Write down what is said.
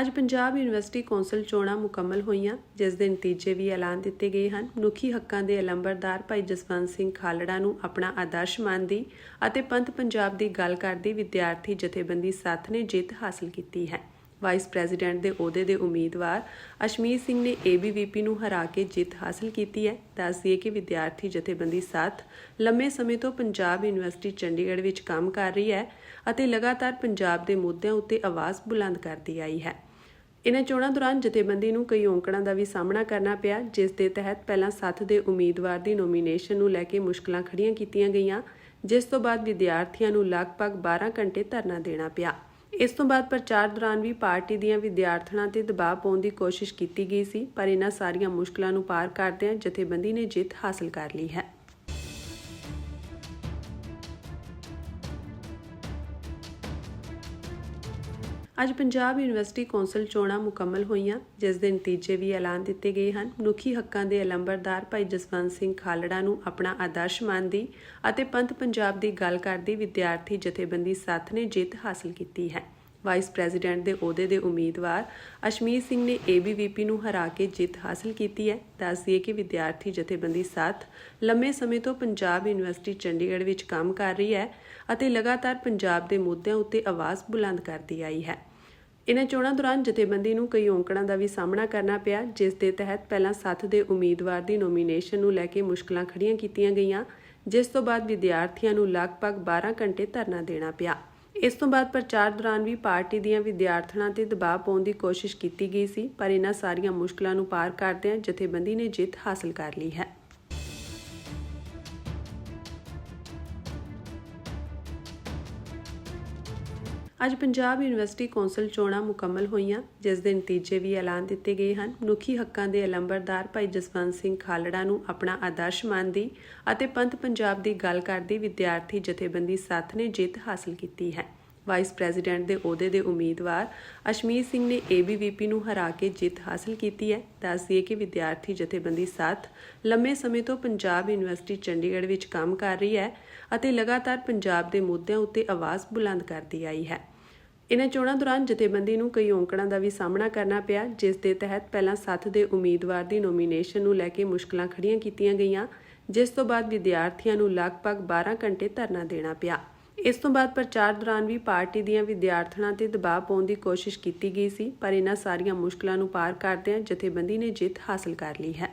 ਅੱਜ Punjab university council ਚੋਣਾਂ ਮੁਕੰਮਲ ਹੋਈਆਂ, ਜਿਸ ਦੇ ਨਤੀਜੇ ਵੀ ਐਲਾਨ ਦਿੱਤੇ ਗਏ ਹਨ। ਮਨੁੱਖੀ ਹੱਕਾਂ ਦੇ ਅਲੰਬਰਦਾਰ ਭਾਈ ਜਸਵੰਤ ਸਿੰਘ ਖਾਲੜਾ ਨੂੰ ਆਪਣਾ ਆਦਰਸ਼ ਮੰਨਦੀ ਅਤੇ ਪੰਥ ਪੰਜਾਬ ਦੀ ਗੱਲ ਕਰਦੀ ਵਿਦਿਆਰਥੀ ਜਥੇਬੰਦੀ ਸਾਥ ਨੇ ਜਿੱਤ ਹਾਸਲ ਕੀਤੀ ਹੈ। ਵਾਈਸ ਪ੍ਰੈਜ਼ੀਡੈਂਟ ਦੇ ਅਹੁਦੇ ਦੇ ਉਮੀਦਵਾਰ ਅਸ਼ਮੀਤ ਸਿੰਘ ਨੇ ਏਬੀਵੀਪੀ ਨੂੰ ਹਰਾ ਕੇ ਜਿੱਤ ਹਾਸਲ ਕੀਤੀ ਹੈ। ਦੱਸ ਦਈਏ ਕਿ ਵਿਦਿਆਰਥੀ ਜਥੇਬੰਦੀ ਸਾਥ ਲੰਮੇ ਸਮੇਂ ਤੋਂ ਪੰਜਾਬ ਯੂਨੀਵਰਸਿਟੀ ਚੰਡੀਗੜ੍ਹ ਵਿੱਚ ਕੰਮ ਕਰ ਰਹੀ ਹੈ ਅਤੇ ਲਗਾਤਾਰ ਪੰਜਾਬ ਦੇ ਮੁੱਦਿਆਂ ਉੱਤੇ ਆਵਾਜ਼ ਬੁਲੰਦ ਕਰਦੀ ਆਈ ਹੈ। ਇਨ੍ਹਾਂ ਚੋਣਾਂ ਦੌਰਾਨ ਜਥੇਬੰਦੀ ਨੂੰ ਕਈ ਔਂਕੜਾਂ ਦਾ ਵੀ ਸਾਹਮਣਾ ਕਰਨਾ ਪਿਆ, ਜਿਸ ਦੇ ਤਹਿਤ ਪਹਿਲਾਂ ਸੱਥ ਦੇ ਉਮੀਦਵਾਰ ਦੀ ਨੋਮੀਨੇਸ਼ਨ ਨੂੰ ਲੈ ਕੇ ਮੁਸ਼ਕਲਾਂ ਖੜੀਆਂ ਕੀਤੀਆਂ ਗਈਆਂ, ਜਿਸ ਤੋਂ ਬਾਅਦ ਵਿਦਿਆਰਥੀਆਂ ਨੂੰ ਲਗਭਗ 12 ਘੰਟੇ ਧਰਨਾ ਦੇਣਾ ਪਿਆ। ਇਸ ਤੋਂ ਬਾਅਦ ਪ੍ਰਚਾਰ ਦੌਰਾਨ ਵੀ ਪਾਰਟੀ ਦੀਆਂ ਵਿਦਿਆਰਥਣਾਂ ਤੇ ਦਬਾਅ ਪਾਉਣ ਦੀ ਕੋਸ਼ਿਸ਼ ਕੀਤੀ ਗਈ ਸੀ, ਪਰ ਇਹਨਾਂ ਸਾਰੀਆਂ ਮੁਸ਼ਕਲਾਂ ਨੂੰ ਪਾਰ ਕਰਦਿਆਂ ਜਥੇਬੰਦੀ ਨੇ ਜਿੱਤ ਹਾਸਲ ਕਰ ਲਈ ਹੈ। ਅੱਜ ਪੰਜਾਬ ਯੂਨੀਵਰਸਿਟੀ ਕੌਂਸਲ ਚੋਣਾਂ ਮੁਕੰਮਲ ਹੋਈਆਂ, ਜਿਸ ਦੇ ਨਤੀਜੇ ਵੀ ਐਲਾਨ ਦਿੱਤੇ ਗਏ ਹਨ। ਮਨੁੱਖੀ ਹੱਕਾਂ ਦੇ ਅਲੰਬਰਦਾਰ ਭਾਈ ਜਸਵੰਤ ਸਿੰਘ ਖਾਲੜਾ ਨੂੰ ਆਪਣਾ ਆਦਰਸ਼ ਮੰਨਦੀ ਅਤੇ ਪੰਥ ਪੰਜਾਬ ਦੀ ਗੱਲ ਕਰਦੀ ਵਿਦਿਆਰਥੀ ਜਥੇਬੰਦੀ ਸਾਥ ਨੇ ਜਿੱਤ ਹਾਸਲ ਕੀਤੀ ਹੈ। ਵਾਈਸ ਪ੍ਰੈਜ਼ੀਡੈਂਟ ਦੇ ਅਹੁਦੇ ਦੇ ਉਮੀਦਵਾਰ ਅਸ਼ਮੀਰ ਸਿੰਘ ਨੇ ਏਬੀਵੀਪੀ ਨੂੰ ਹਰਾ ਕੇ ਜਿੱਤ ਹਾਸਲ ਕੀਤੀ ਹੈ। ਦੱਸ ਦਈਏ ਕਿ ਵਿਦਿਆਰਥੀ ਜਥੇਬੰਦੀ ਸਾਥ ਲੰਮੇ ਸਮੇਂ ਤੋਂ ਪੰਜਾਬ ਯੂਨੀਵਰਸਿਟੀ ਚੰਡੀਗੜ੍ਹ ਵਿੱਚ ਕੰਮ ਕਰ ਰਹੀ ਹੈ ਅਤੇ ਲਗਾਤਾਰ ਪੰਜਾਬ ਦੇ ਮੁੱਦਿਆਂ ਉੱਤੇ ਆਵਾਜ਼ ਬੁਲੰਦ ਕਰਦੀ ਆਈ ਹੈ। ਇਨ੍ਹਾਂ ਚੋਣਾਂ ਦੌਰਾਨ ਜਥੇਬੰਦੀ ਨੂੰ ਕਈ ਔਂਕੜਾਂ ਦਾ ਵੀ ਸਾਹਮਣਾ ਕਰਨਾ ਪਿਆ, ਜਿਸ ਦੇ ਤਹਿਤ ਪਹਿਲਾਂ ਸੱਥ ਦੇ ਉਮੀਦਵਾਰ ਦੀ ਨੋਮੀਨੇਸ਼ਨ ਨੂੰ ਲੈ ਕੇ ਮੁਸ਼ਕਲਾਂ ਖੜੀਆਂ ਕੀਤੀਆਂ ਗਈਆਂ, ਜਿਸ ਤੋਂ ਬਾਅਦ ਵਿਦਿਆਰਥੀਆਂ ਨੂੰ ਲਗਭਗ 12 ਘੰਟੇ ਧਰਨਾ ਦੇਣਾ ਪਿਆ। ਇਸ ਤੋਂ ਬਾਅਦ ਪ੍ਰਚਾਰ ਦੌਰਾਨ ਵੀ ਪਾਰਟੀ ਦੀਆਂ ਵਿਦਿਆਰਥਣਾਂ ਤੇ ਦਬਾਅ ਪਾਉਣ ਦੀ ਕੋਸ਼ਿਸ਼ ਕੀਤੀ ਗਈ ਸੀ, ਪਰ ਇਨ੍ਹਾਂ ਸਾਰੀਆਂ ਮੁਸ਼ਕਲਾਂ ਨੂੰ ਪਾਰ ਕਰਦਿਆਂ ਜਥੇਬੰਦੀ ਨੇ ਜਿੱਤ ਹਾਸਲ ਕਰ ਲਈ ਹੈ। ਅੱਜ ਪੰਜਾਬ ਯੂਨੀਵਰਸਿਟੀ ਕੌਂਸਲ ਚੋਣਾਂ ਮੁਕੰਮਲ ਹੋਈਆਂ, ਜਿਸ ਦੇ ਨਤੀਜੇ ਵੀ ਐਲਾਨ ਦਿੱਤੇ ਗਏ ਹਨ। ਮਨੁੱਖੀ ਹੱਕਾਂ ਦੇ ਅਲੰਬਰਦਾਰ ਭਾਈ ਜਸਵੰਤ ਸਿੰਘ ਖਾਲੜਾ ਨੂੰ ਆਪਣਾ ਆਦਰਸ਼ ਮੰਨਦੀ ਅਤੇ ਪੰਥ ਪੰਜਾਬ ਦੀ ਗੱਲ ਕਰਦੀ ਵਿਦਿਆਰਥੀ ਜਥੇਬੰਦੀ ਸਾਥ ਨੇ ਜਿੱਤ ਹਾਸਲ ਕੀਤੀ ਹੈ। ਵਾਈਸ ਪ੍ਰੈਜ਼ੀਡੈਂਟ ਦੇ ਅਹੁਦੇ ਦੇ ਉਮੀਦਵਾਰ ਅਸ਼ਮੀਤ ਸਿੰਘ ਨੇ ਏਬੀਵੀਪੀ ਨੂੰ ਹਰਾ ਕੇ ਜਿੱਤ ਹਾਸਲ ਕੀਤੀ ਹੈ। ਦੱਸ ਕਿ ਵਿਦਿਆਰਥੀ ਜਥੇਬੰਦੀ ਸਾਥ ਲੰਮੇ ਸਮੇਂ ਤੋਂ ਪੰਜਾਬ ਯੂਨੀਵਰਸਿਟੀ ਚੰਡੀਗੜ੍ਹ ਵਿੱਚ ਕੰਮ ਕਰ ਰਹੀ ਹੈ ਅਤੇ ਲਗਾਤਾਰ ਪੰਜਾਬ ਦੇ ਮੁੱਦਿਆਂ ਉੱਤੇ ਆਵਾਜ਼ ਬੁਲੰਦ ਕਰਦੀ ਆਈ ਹੈ। ਇਨ੍ਹਾਂ ਚੋਣਾਂ ਦੌਰਾਨ ਜਥੇਬੰਦੀ ਨੂੰ ਕਈ ਔਂਕੜਾਂ ਦਾ ਵੀ ਸਾਹਮਣਾ ਕਰਨਾ ਪਿਆ, ਜਿਸ ਦੇ ਤਹਿਤ ਪਹਿਲਾਂ ਸੱਥ ਦੇ ਉਮੀਦਵਾਰ ਦੀ ਨੋਮੀਨੇਸ਼ਨ ਨੂੰ ਲੈ ਕੇ ਮੁਸ਼ਕਲਾਂ ਖੜੀਆਂ ਕੀਤੀਆਂ ਗਈਆਂ, ਜਿਸ ਤੋਂ ਬਾਅਦ ਵਿਦਿਆਰਥੀਆਂ ਨੂੰ ਲਗਭਗ 12 ਘੰਟੇ ਧਰਨਾ ਦੇਣਾ ਪਿਆ। ਇਸ ਤੋਂ ਬਾਅਦ ਪ੍ਰਚਾਰ ਦੌਰਾਨ ਵੀ ਪਾਰਟੀ ਦੀਆਂ ਵਿਦਿਆਰਥਣਾਂ ਤੇ ਦਬਾਅ ਪਾਉਣ ਦੀ ਕੋਸ਼ਿਸ਼ ਕੀਤੀ ਗਈ ਸੀ, ਪਰ ਇਹਨਾਂ ਸਾਰੀਆਂ ਮੁਸ਼ਕਲਾਂ ਨੂੰ ਪਾਰ ਕਰਦਿਆਂ ਜਥੇਬੰਦੀ ਨੇ ਜਿੱਤ ਹਾਸਲ ਕਰ ਲਈ ਹੈ।